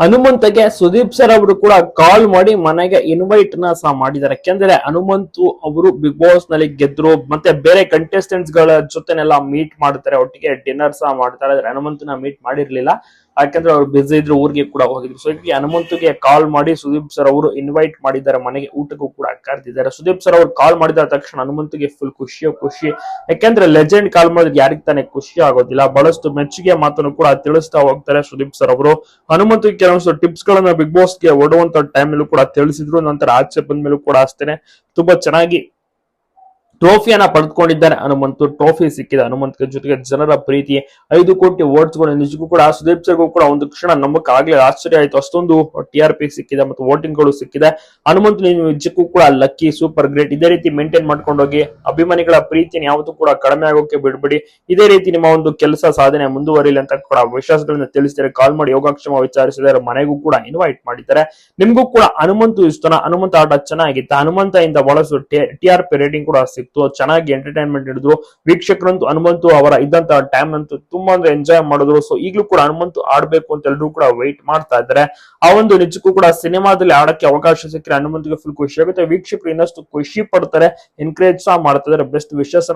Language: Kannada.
ಹನುಮಂತಗೆ ಸುದೀಪ್ ಸರ್ ಅವರು ಕೂಡ ಕಾಲ್ ಮಾಡಿ ಮನೆಗೆ ಇನ್ವೈಟ್ನ ಸಹ ಮಾಡಿದ್ದಾರೆ. ಯಾಕೆಂದ್ರೆ ಹನುಮಂತು ಅವರು ಬಿಗ್ ಬಾಸ್ನಲ್ಲಿ ಗೆದ್ರು, ಮತ್ತೆ ಬೇರೆ ಕಂಟೆಸ್ಟೆಂಟ್ಸ್ಗಳ ಜೊತೆನೆಲ್ಲ ಮೀಟ್ ಮಾಡ್ತಾರೆ. ಒಟ್ಟಿಗೆ ಡಿನ್ನರ್ ಸಹ ಮಾಡ್ತಾರೆ ಆದ್ರೆ ಹನುಮಂತನ ಮೀಟ್ ಮಾಡಿರ್ಲಿಲ್ಲ. ಯಾಕಂದ್ರೆ ಅವ್ರು ಬಿಸಿ ಇದ್ರು ಊರಿಗೆ ಕೂಡ ಹೋಗಿದ್ರು. ಸೊ ಹೀಗೆ ಹನುಮಂತಗೆ ಕಾಲ್ ಮಾಡಿ ಸುದೀಪ್ ಸರ್ ಅವರು ಇನ್ವೈಟ್ ಮಾಡಿದ್ದಾರೆ ಮನೆಗೆ, ಊಟಕ್ಕೂ ಕೂಡ ಕರೆದಿದ್ದಾರೆ. ಸುದೀಪ್ ಸರ್ ಅವ್ರು ಕಾಲ್ ಮಾಡಿದ ತಕ್ಷಣ ಹನುಮಂತಗೆ ಫುಲ್ ಖುಷಿಯೋ ಖುಷಿ. ಯಾಕೆಂದ್ರೆ ಲೆಜೆಂಡ್ ಕಾಲ್ ಮಾಡಿದ್ರೆ ಯಾರಿಗ್ ತಾನೇ ಖುಷಿ ಆಗೋದಿಲ್ಲ. ಬಹಳಷ್ಟು ಮೆಚ್ಚುಗೆ ಮಾತನ್ನು ಕೂಡ ತಿಳಿಸ್ತಾ ಹೋಗ್ತಾರೆ ಸುದೀಪ್ ಸರ್ ಅವರು. ಹನುಮಂತ ಕೆಲವೊಂದು ಟಿಪ್ಸ್ ಗಳನ್ನ ಬಿಗ್ ಬಾಸ್ಗೆ ಓಡುವಂತ ಟೈಮ್ ಕೂಡ ತಿಳಿಸಿದ್ರು. ನಂತರ ಆಚೆ ಬಂದ ಮೇಲೂ ಕೂಡ ಅಷ್ಟೇನೆ. ತುಂಬಾ ಚೆನ್ನಾಗಿ ಟ್ರೋಫಿಯನ್ನ ಪಡೆದುಕೊಂಡಿದ್ದಾರೆ. ಹನುಮಂತು ಟ್ರೋಫಿ ಸಿಕ್ಕಿದೆ. ಹನುಮಂತ್ ಜೊತೆಗೆ ಜನರ ಪ್ರೀತಿ, ಐದು ಕೋಟಿ ವೋಟ್ಸ್ಗಳು ನಿಜಕ್ಕೂ ಕೂಡ ಸುದೀಪ್ ಸರ್ಗೂ ಕೂಡ ಒಂದು ಕ್ಷಣ ನಂಬಕ್ ಆಗ್ಲಿಲ್ಲ ಆಶ್ಚರ್ಯ ಆಯ್ತು. ಅಷ್ಟೊಂದು ಟಿ ಆರ್ ಪಿ ಸಿಕ್ಕಿದೆ ಮತ್ತು ವೋಟಿಂಗ್ಗಳು ಸಿಕ್ಕಿದೆ. ಹನುಮಂತ್ ನಿಜಕ್ಕೂ ಕೂಡ ಲಕ್ಕಿ, ಸೂಪರ್ ಗ್ರೇಟ್. ಇದೇ ರೀತಿ ಮೇಂಟೈನ್ ಮಾಡ್ಕೊಂಡು ಹೋಗಿ, ಅಭಿಮಾನಿಗಳ ಪ್ರೀತಿನ ಯಾವತ್ತೂ ಕೂಡ ಕಡಿಮೆ ಆಗೋಕೆ ಬಿಡ್ಬೇಡಿ. ಇದೇ ರೀತಿ ನಿಮ್ಮ ಒಂದು ಕೆಲಸ ಸಾಧನೆ ಮುಂದುವರಿಲಿ ಅಂತ ಕೂಡ ವಿಶ್ವಾಸಗಳನ್ನ ತಿಳಿಸಿದ್ದಾರೆ ಕಾಲ್ ಮಾಡಿ ಯೋಗಾಕ್ಷೇಮ ವಿಚಾರಿಸಿದ್ದಾರೆ ಮನೆಗೂ ಕೂಡ ಇನ್ವೈಟ್ ಮಾಡಿದ್ದಾರೆ. ನಿಮ್ಗೂ ಕೂಡ ಹನುಮಂತು ಇಷ್ಟನ? ಹನುಮಂತ ಆಟ ಚೆನ್ನಾಗಿತ್ತು? ಹನುಮಂತ ಇಂದ ಬಹಳಷ್ಟು ಟಿ ಆರ್ ಪಿ ರೇಟಿಂಗ್ ಕೂಡ ಸಿಕ್ತು ಚೆನ್ನಾಗಿ ಎಂಟರ್ಟೈನ್ಮೆಂಟ್ ಹಿಡಿದ್ರು. ವೀಕ್ಷಕರಂತೂ ಹನುಮಂತು ಅವರ ಇದ್ದಂತ ಟೈಮ್ ಅಂತೂ ತುಂಬಾ ಅಂದ್ರೆ ಎಂಜಾಯ್ ಮಾಡಿದ್ರು. ಸೊ ಈಗಲೂ ಕೂಡ ಹನುಮಂತು ಆಡ್ಬೇಕು ಅಂತ ಎಲ್ಲರೂ ಕೂಡ ವೈಟ್ ಮಾಡ್ತಾ ಇದ್ದಾರೆ. ಆ ಒಂದು ನಿಜಕ್ಕೂ ಕೂಡ ಸಿನಿಮಾದಲ್ಲಿ ಆಡಕ್ಕೆ ಅವಕಾಶ ಸಿಕ್ಕರೆ ಹನುಮಂತಿಗೆ ಫುಲ್ ಖುಷಿ ಆಗುತ್ತೆ. ವೀಕ್ಷಕರು ಇನ್ನಷ್ಟು ಖುಷಿ ಪಡ್ತಾರೆ ಎನ್ಕರೇಜ್ ಸಹ ಮಾಡ್ತಾ ಇದ್ದಾರೆ. Best wishes